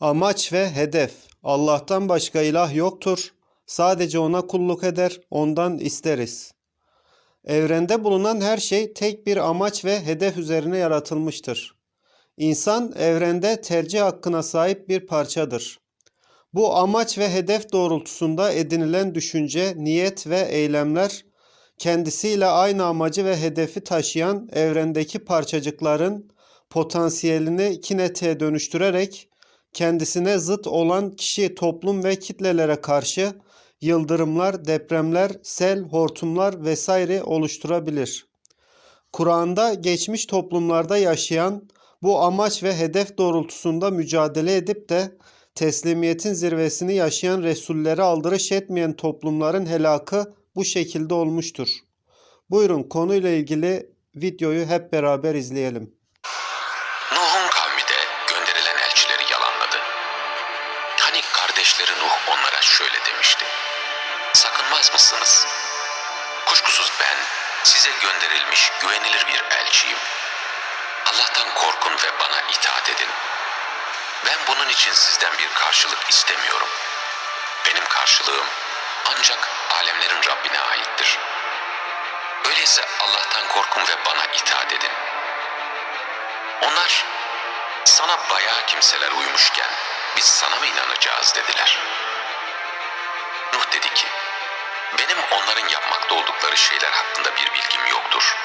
Amaç ve hedef Allah'tan başka ilah yoktur. Sadece ona kulluk eder, ondan isteriz. Evrende bulunan her şey tek bir amaç ve hedef üzerine yaratılmıştır. İnsan evrende tercih hakkına sahip bir parçadır. Bu amaç ve hedef doğrultusunda edinilen düşünce, niyet ve eylemler kendisiyle aynı amacı ve hedefi taşıyan evrendeki parçacıkların potansiyelini kinetiğe dönüştürerek kendisine zıt olan kişi, toplum ve kitlelere karşı yıldırımlar, depremler, sel, hortumlar vesaire oluşturabilir. Kur'an'da geçmiş toplumlarda yaşayan bu amaç ve hedef doğrultusunda mücadele edip de teslimiyetin zirvesini yaşayan Resullere aldırış etmeyen toplumların helakı bu şekilde olmuştur. Buyurun konuyla ilgili videoyu hep beraber izleyelim. Kardeşleri Nuh onlara şöyle demişti. Sakınmaz mısınız? Kuşkusuz ben size gönderilmiş güvenilir bir elçiyim. Allah'tan korkun ve bana itaat edin. Ben bunun için sizden bir karşılık istemiyorum. Benim karşılığım ancak alemlerin Rabbine aittir. Öyleyse Allah'tan korkun ve bana itaat edin. Onlar sana bayağı kimseler uymuşken biz sana mı inanacağız dediler. Nuh dedi ki benim onların yapmakta oldukları şeyler hakkında bir bilgim yoktur.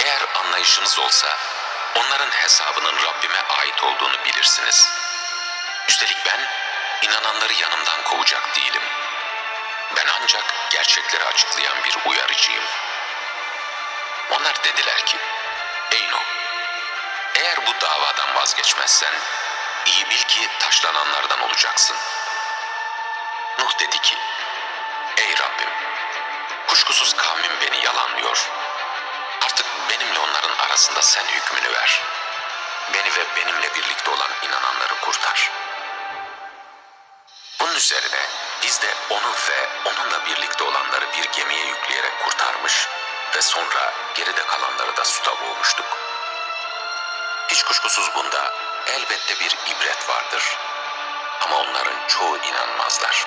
Eğer anlayışınız olsa onların hesabının Rabbime ait olduğunu bilirsiniz. Üstelik ben inananları yanımdan kovacak değilim. Ben ancak gerçekleri açıklayan bir uyarıcıyım. Onlar dediler ki, Ey Nuh, eğer bu davadan vazgeçmezsen, iyi bil ki taşlananlardan olacaksın. Nuh dedi ki, Ey Rabbim, kuşkusuz kavmim beni yalanlıyor. Artık benimle onların arasında sen hükmünü ver. Beni ve benimle birlikte olan inananları kurtar. Bunun üzerine biz de onu ve onunla birlikte olanları bir gemiye yükleyerek kurtarmış ve sonra geride kalanları da suda boğmuştuk. Hiç kuşkusuz bunda elbette bir ibret vardır. Ama onların çoğu inanmazlar.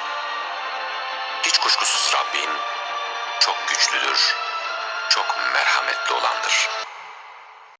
Hiç kuşkusuz Rabbin çok güçlüdür, çok merhametli olandır.